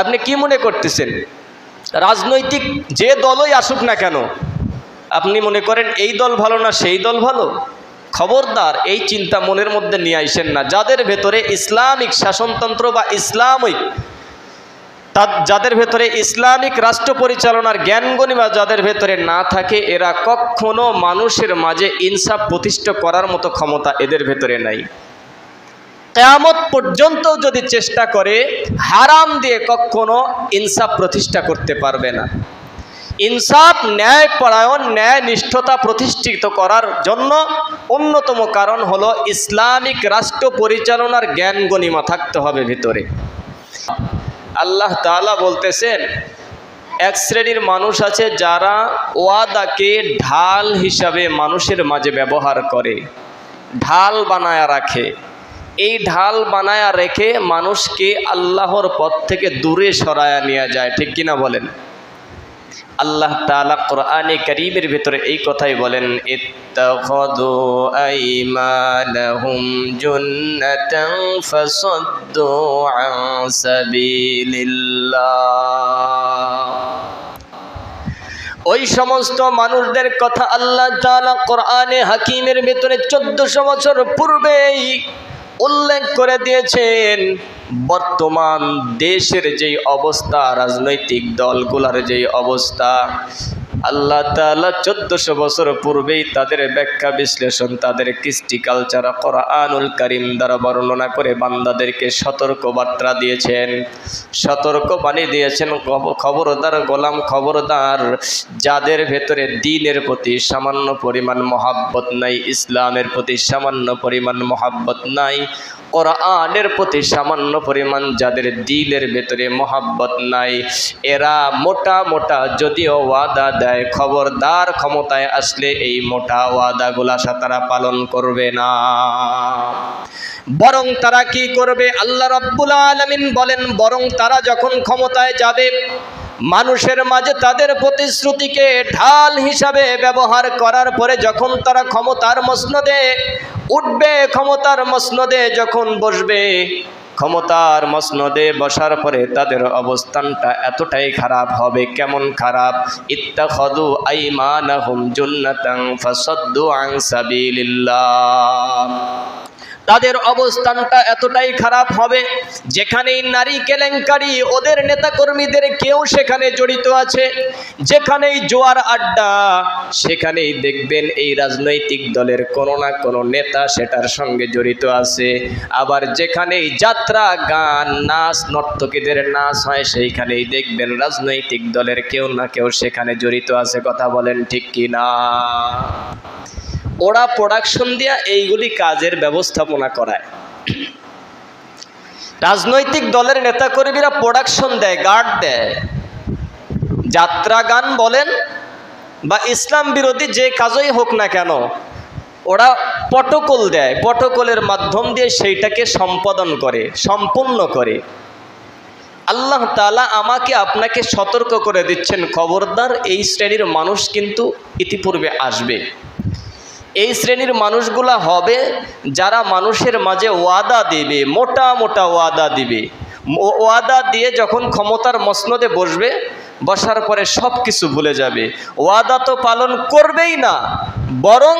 আপনি কি মনে করতেছেন? রাজনৈতিক যে দলই আসুক না কেন, আপনি মনে করেন এই দল ভালো না সেই দল ভালো? খবরদার এই চিন্তা মনের মধ্যে নিয়ে আইসেন না। যাদের ভেতরে ইসলামিক শাসনতন্ত্র বা ইসলামিক যাদের ভেতরে ইসলামিক রাষ্ট্র পরিচালনার জ্ঞান গণিমা যাদের ভেতরে না থাকে, এরা কখনো মানুষের মাঝে ইনসাফ প্রতিষ্ঠা করার মতো ক্ষমতা এদের ভেতরে নাই। কেয়ামত পর্যন্ত যদি চেষ্টা করে, হারাম দিয়ে কখনো ইনসাফ প্রতিষ্ঠা করতে পারবে না। ইনসাফ ন্যায় পরায়ণ ন্যায় নিষ্ঠতা প্রতিষ্ঠিত করার জন্য অন্যতম কারণ হলো ইসলামিক রাষ্ট্র পরিচালনার জ্ঞান গণিমা থাকতে হবে ভিতরে। আল্লাহ তাআলা বলতেছেন, এক শ্রেণির মানুষ আছে যারা ওয়াদাকে ঢাল হিসাবে মানুষের মাঝে ব্যবহার করে, ঢাল বানায়া রাখে। এই ঢাল বানায়া রেখে মানুষকে আল্লাহর পথ থেকে দূরে সরায়া নিয়ে যায়, ঠিক কিনা বলেন? আল্লাহ তালা কোরআনে করিমের ভিতরে এই কথাই বলেন ওই সমস্ত মানুষদের কথা আল্লাহ তালা কোরআনে হাকিমের ভেতরে চোদ্দশো বছর পূর্বেই উল্লেখ করে দিয়েছেন বর্তমান দেশের যেই অবস্থা রাজনৈতিক দলগুলার যেই অবস্থা আল্লাহ তালা চোদ্দশো বছর পূর্বেই তাদের ব্যাখ্যা বিশ্লেষণ, তাদের কৃষ্টি কালচার কোরআনুল করিম দ্বারা বর্ণনা করে বান্দাদেরকে সতর্ক বার্তা দিয়েছেন। সতর্ক বাণী দিয়েছেন খবরদার, গোলাম খবরদার, যাদের ভেতরে দিনের প্রতি সামান্য পরিমাণ মহাব্বত নাই, ইসলামের প্রতি সামান্য পরিমাণ মহাব্বত নাই, কোরআনের প্রতি সামান্য পরিমাণ যাদের দিলের ভেতরে মহাব্বত নাই, এরা মোটা মোটা যদিও ওয়াদা দেয় খবরদার ক্ষমতায় আসলে এই মোটা ওয়াদাগুলা তারা পালন করবে না। বরং তারা কি করবে? আল্লাহ রাব্বুল আলামিন বলেন, বরং তারা যখন ক্ষমতায় যাবে, মানুষের মাঝে তাদের প্রতিশ্রুতিকে ঢাল হিসাবে ব্যবহার করার পরে যখন তারা ক্ষমতার মসনদে উঠবে, ক্ষমতার মসনদে যখন বসবে ক্ষমতার মসনদে বসার পরে তাদের অবস্থানটা এতটাই খারাপ হবে, কেমন খারাপ? ইত্তাখদু আইমানাহুম জুন্নাতান ফাসাদ্দু আন সাবিলিল্লাহ। তাদের অবস্থানটা এতটাই খারাপ হবে, যেখানেই নারী কেলেঙ্কারি, ওদের নেতাকর্মীদের কেউ সেখানে জড়িত আছে, যেখানেই জোয়ার আড্ডা, সেখানেই দেখবেন এই রাজনৈতিক দলের কোনো না কোনো নেতা সেটার সঙ্গে জড়িত আছে। আবার যেখানেই যাত্রা, গান, নাচ, নর্তকীদের নাচ হয়, সেইখানেই দেখবেন রাজনৈতিক দলের কেউ না কেউ সেখানে জড়িত আছে। কথা বলেন ঠিক কি না ওরা প্রোডাকশন দিয়া এইগুলি কাজের ব্যবস্থাপনা করায়। রাজনৈতিক দলের নেতাকর্মীরা প্রোডাকশন দেয় গার্ড দেয়। যাত্রা গান বলেন বা ইসলাম বিরোধী যে কাজই হোক না কেন, ওরা পটকল দেয়, পটকলের মাধ্যম দিয়ে সেইটাকে সম্পাদন করে, সম্পূর্ণ করে। আল্লাহ তালা আমাকে আপনাকে সতর্ক করে দিচ্ছেন, খবরদার এই শ্রেণির মানুষ কিন্তু ইতিপূর্বে আসবে। এই শ্রেণির মানুষগুলা হবে যারা মানুষের মাঝে ওয়াদা দেবে, মোটা মোটা ওয়াদা দিবে। ওয়াদা দিয়ে যখন ক্ষমতার মসনদে বসবে, বসার পরে সব কিছু ভুলে যাবে। ওয়াদা তো পালন করবেই না, বরং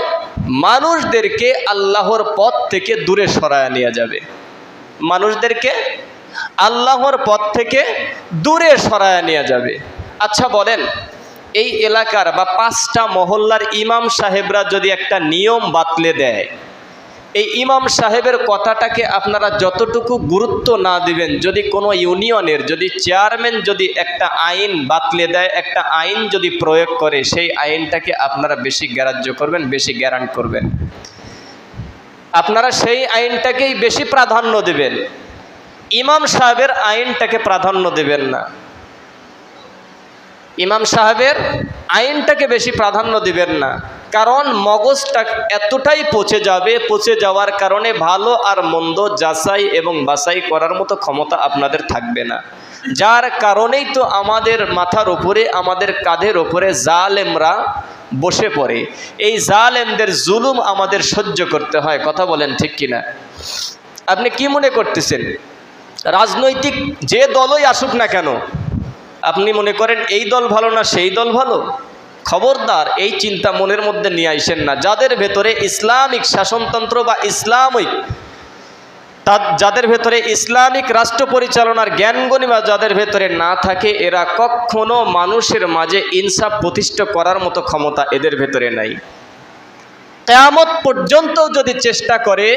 মানুষদেরকে আল্লাহর পথ থেকে দূরে সরায় নিয়ে যাবে। মানুষদেরকে আল্লাহর পথ থেকে দূরে সরায় নিয়ে যাবে। আচ্ছা বলেন এই এলাকার বা পাঁচটা মহল্লার ইমাম সাহেবরা যদি একটা নিয়ম বাতলে দেয়, এই ইমাম সাহেবের কথাটাকে আপনারা যতটুকু গুরুত্ব না দিবেন, যদি কোনো ইউনিয়নের, যদি চেয়ারম্যান যদি একটা আইন বাতলে দেয়, একটা আইন যদি প্রয়োগ করে, সেই আইনটাকে আপনারা বেশি গ্রাহ্য করবেন, বেশি গ্যারান্ট করবেন। আপনারা সেই আইনটাকেই বেশি প্রাধান্য দেবেন। ইমাম সাহেবের আইনটাকে প্রাধান্য দেবেন না। ইমাম সাহেবের আইনটাকে বেশি প্রাধান্য দিবেন না। কারণ মগজটা এতটাই পচে যাবে, পচে যাওয়ার কারণে ভালো আর মন্দ যাচাই এবং বাছাই করার মতো ক্ষমতা আপনাদের থাকবে না। যার কারণেই তো আমাদের মাথার উপরে, আমাদের কাঁধের উপরে জালেমরা বসে পড়ে। এই জালেমদের জুলুম আমাদের সহ্য করতে হয়, কথা বলেন ঠিক কিনা? আপনি কি মনে করতেছেন? রাজনৈতিক যে দলই আসুক না কেন আপনি মনে করেন এই দল ভালো না সেই দল ভালো? খবরদার, এই চিন্তা মনের মধ্যে নিয়ে আইসেন না। যাদের ভেতরে ইসলামিক শাসনতন্ত্র বা ইসলামিক যাদের ভেতরে ইসলামিক রাষ্ট্র পরিচালনার জ্ঞান গণিমা যাদের ভেতরে না থাকে, এরা কখনো মানুষের মাঝে ইনসাফ প্রতিষ্ঠা করার মতো ক্ষমতা এদের ভেতরে নাই। কেয়ামত পর্যন্ত যদি চেষ্টা করে,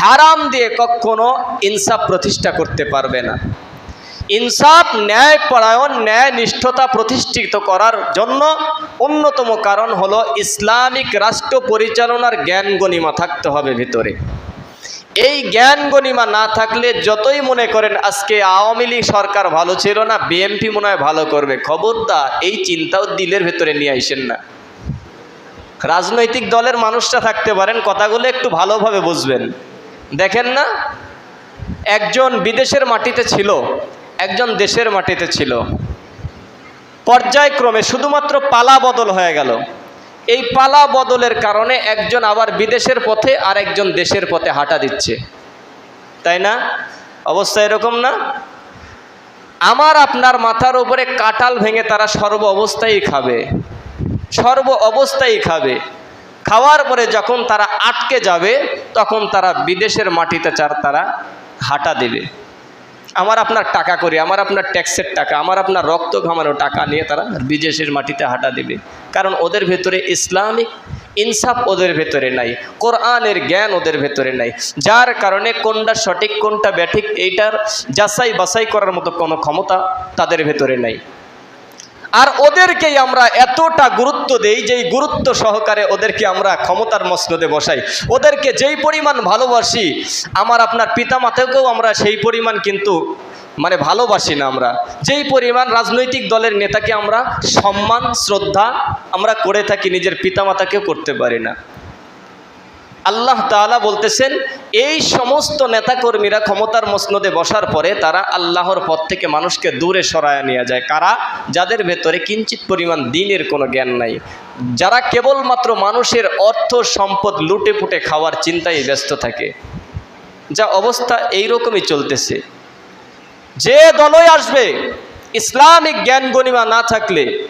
হারাম দিয়ে কখনো ইনসাফ প্রতিষ্ঠা করতে পারবে না। ইনসাফ ন্যায় পরায়ণ ন্যায় নিষ্ঠতা প্রতিষ্ঠিত করার জন্য অন্যতম কারণ হলো ইসলামিক রাষ্ট্র পরিচালনার জ্ঞান গণিমা থাকতে হবে ভিতরে। এই জ্ঞান গণিমা না থাকলে যতই মনে করেন আজকে আওয়ামী লীগ সরকার ভালো ছিল না, বিএনপি মনে হয় ভালো করবে, খবরদার, এই চিন্তাও দিলের ভেতরে নিয়ে আসেন না। রাজনৈতিক দলের মানুষরা থাকতে পারেন, কথাগুলো একটু ভালোভাবে বুঝবেন। দেখেন না, একজন বিদেশের মাটিতে ছিল একজন দেশের মাটিতে ছিল। পর্যায়ক্রমে শুধুমাত্র পালা বদল হয়ে গেল। এই পালা বদলের কারণে একজন আবার বিদেশের পথে আর একজন দেশের পথে হাঁটা দিচ্ছে। তাই না? অবস্থা এরকম না? আমার আপনার মাথার উপরে কাটাল ভেঙে তারা সর্ব অবস্থায় খাবে। সর্ব অবস্থায় খাবে। খাওয়ার পরে যখন তারা আটকে যাবে, তখন তারা বিদেশের মাটিতে চার তারা হাঁটা দেবে। আমার আপনার টাকা করে, আমার আপনার ট্যাক্সের টাকা, আমার আপনার রক্ত ঘামানো টাকা নিয়ে তারা বিদেশের মাটিতে হাঁটা দেবে। কারণ ওদের ভেতরে ইসলামিক ইনসাফ ওদের ভেতরে নাই, কোরআনের জ্ঞান ওদের ভেতরে নাই। যার কারণে কোনটা সঠিক, কোনটা ব্যাঠিক, এইটার যাচাই বাছাই করার মতো কোনো ক্ষমতা তাদের ভেতরে নাই। আর ওদেরকেই আমরা এতটা গুরুত্ব দেই যেই গুরুত্ব সহকারে ওদেরকে আমরা ক্ষমতার মসনদে বসাই। ওদেরকে যেই পরিমাণ ভালোবাসি, আমার আপনার পিতামাতাকেও আমরা সেই পরিমাণ কিন্তু মানে ভালোবাসি না আমরা। যেই পরিমাণ রাজনৈতিক দলের নেতাকে আমরা সম্মান, শ্রদ্ধা আমরা করে থাকি, নিজের পিতামাতাকেও করতে পারি না। আল্লাহ তাআলা বলতেছেন, এই সমস্ত নেতাকর্মীরা ক্ষমতার মসনদে বসার পরে তারা আল্লাহর পথ থেকে মানুষকে দূরে সরায় নিয়ে যায়। কারা? যাদের ভেতরে কিঞ্চিত পরিমাণ দিনের কোনো জ্ঞান নাই। যারা কেবলমাত্র মানুষের অর্থ সম্পদ লুটে পুটে খাওয়ার চিন্তায় ব্যস্ত থাকে। যা অবস্থা এইরকমই চলতেছে। যে দলই আসবে, ইসলামিক জ্ঞান গণিমা না থাকলে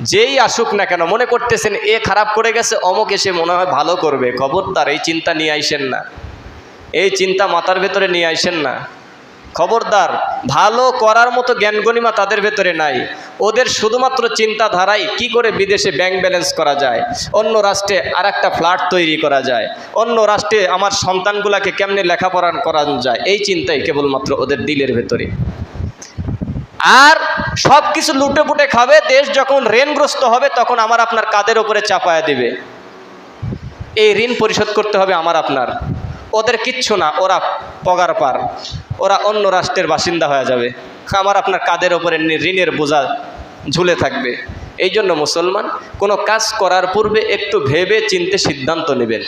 যেই আসুক না কেন, মনে করতেছেন, এ খারাপ করে গেছে, অমুক এসে মনে হয় ভালো করবে। খবরদার, এই চিন্তা নিয়ে আইসেন না। এই চিন্তা মাথার ভেতরে নিয়ে আইসেন না। খবরদার, ভালো করার মতো জ্ঞান গণিমা তাদের ভেতরে নাই। ওদের শুধুমাত্র চিন্তাধারাই কি করে বিদেশে ব্যাংক ব্যালেন্স করা যায়, অন্য রাষ্ট্রে আর একটা ফ্ল্যাট তৈরি করা যায়, অন্য রাষ্ট্রে আমার সন্তানগুলাকে কেমনে লেখাপড়া করানো যায়, এই চিন্তাই কেবলমাত্র ওদের দিলের ভেতরে। আর সব কিছু লুটে পুটে খাবে, দেশ যখন ঋণগ্রস্ত হবে, তখন আমার আপনার কাদের ওপরে চাপায়া দিবে? এই ঋণ পরিশোধ করতে হবে আমার আপনার। ওদের কিচ্ছু না, ওরা পগার পার। ওরা অন্য রাষ্ট্রের বাসিন্দা হয়ে যাবে। আমার আপনার কাদের ওপরে ঋণের বোঝা ঝুলে থাকবে? এই জন্য মুসলমান, কোনো কাজ করার পূর্বে একটু ভেবে চিনতে সিদ্ধান্ত নেবেন।